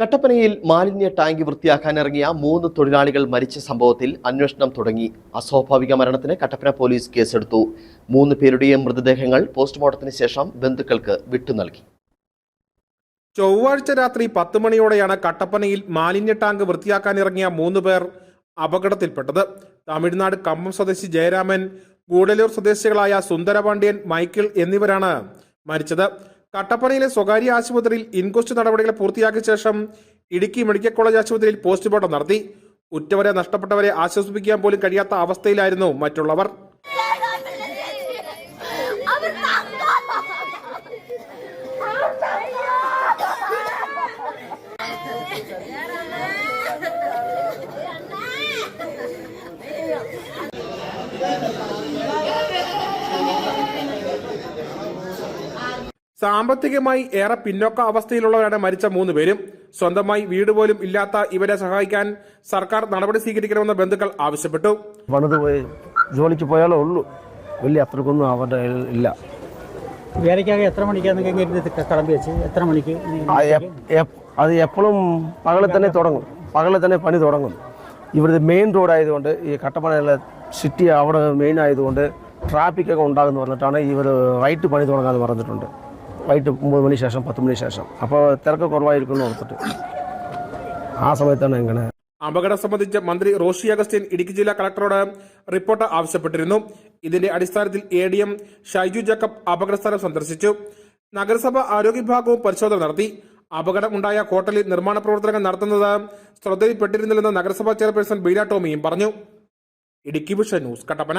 കട്ടപ്പനയിൽ മാലിന്യ ടാങ്ക് വൃത്തിയാക്കാനിറങ്ങിയ മൂന്ന് തൊഴിലാളികൾ മരിച്ച സംഭവത്തിൽ അന്വേഷണം തുടങ്ങി. അസ്വാഭാവിക മരണത്തിന് കട്ടപ്പന പോലീസ് കേസെടുത്തു. മൂന്ന് പേരുടെയും മൃതദേഹങ്ങൾ പോസ്റ്റ്മോർട്ടത്തിന് ശേഷം ബന്ധുക്കൾക്ക് വിട്ടു നൽകി. ചൊവ്വാഴ്ച രാത്രി പത്ത് മണിയോടെയാണ് കട്ടപ്പനയിൽ മാലിന്യ ടാങ്ക് വൃത്തിയാക്കാനിറങ്ങിയ മൂന്ന് പേർ അപകടത്തിൽപ്പെട്ടത്. തമിഴ്നാട് കമ്പം സ്വദേശി ജയരാമൻ ഗൂഡലൂർ സ്വദേശികളായ സുന്ദരപാണ്ഡ്യൻ മൈക്കിൾ എന്നിവരാണ് മരിച്ചത്. കട്ടപ്പനയിലെ സ്വകാര്യ ആശുപത്രിയിൽ ഇൻക്വസ്റ്റ് നടപടികൾ പൂർത്തിയാക്കിയ ശേഷം ഇടുക്കി മെഡിക്കൽ കോളേജ് ആശുപത്രിയിൽ പോസ്റ്റ്മോർട്ടം നടത്തി. ഉറ്റവരെ നഷ്ടപ്പെട്ടവരെ ആശ്വസിപ്പിക്കാൻ പോലും കഴിയാത്ത അവസ്ഥയിലായിരുന്നു മറ്റുള്ളവർ. അവർ സാമ്പത്തികമായി ഏറെ പിന്നോക്ക അവസ്ഥയിലുള്ളവരാണ് മരിച്ച മൂന്ന് പേരും. സ്വന്തമായി വീട് പോലും ഇല്ലാത്ത ഇവരെ സഹായിക്കാൻ സർക്കാർ നടപടി സ്വീകരിക്കണമെന്ന് ബന്ധുക്കൾ ആവശ്യപ്പെട്ടു. പണിത് പോയി ജോലിക്ക് പോയാലേ ഉള്ളൂ. വലിയ അത്രക്കൊന്നും അവരുടെ കയ്യിൽ ഇല്ല. വേലയ്ക്കാകെ എത്ര മണിക്കാണ് നിങ്ങൾക്ക് കിളമ്പി വെച്ച്? എത്ര മണിക്ക് ആ എപ്- എപ്- അത് എപ്പോഴും പകലിൽ തന്നെ തുടങ്ങും. പകലിൽ തന്നെ പണി തുടങ്ങും. ഇവിടുത്തെ മെയിൻ റോഡ് ആയതുകൊണ്ട് ഈ കട്ടപ്പനയിലെ സിറ്റി അവിടെ മെയിൻ ആയതുകൊണ്ട് ട്രാഫിക്കൊക്കെ ഉണ്ടാകുമെന്ന് പറഞ്ഞിട്ടാണ് ഇവർ വൈകിട്ട് പണി തുടങ്ങാമെന്ന് പറഞ്ഞിട്ടുണ്ട്. വൈകിട്ട് ഒമ്പത് മണി ശേഷം പത്ത് മണി ശേഷം. അപ്പോൾ തിരക്ക് കുറവായിരിക്കും ഓർത്തിട്ട്. ആ സമയത്താണ് ഇങ്ങനെ അപകടം സംബന്ധിച്ച് മന്ത്രി റോഷി അഗസ്റ്റിൻ ഇടുക്കി ജില്ലാ കളക്ടറോട് റിപ്പോർട്ട് ആവശ്യപ്പെട്ടിരുന്നു. ഇതിന്റെ അടിസ്ഥാനത്തിൽ A D M Shaiju Jacob അപകടസ്ഥലം സന്ദർശിച്ചു. നഗരസഭ ആരോഗ്യ വിഭാഗവും പരിശോധന നടത്തി. അപകടം ഉണ്ടായ ഹോട്ടലിൽ നിർമ്മാണ പ്രവർത്തനങ്ങൾ നടത്തുന്നത് ശ്രദ്ധയിൽപ്പെട്ടിരുന്നില്ലെന്ന് നഗരസഭാ ചെയർപേഴ്സൺ ബീന ടോമിയും പറഞ്ഞു. Idukki vision news Kattappana.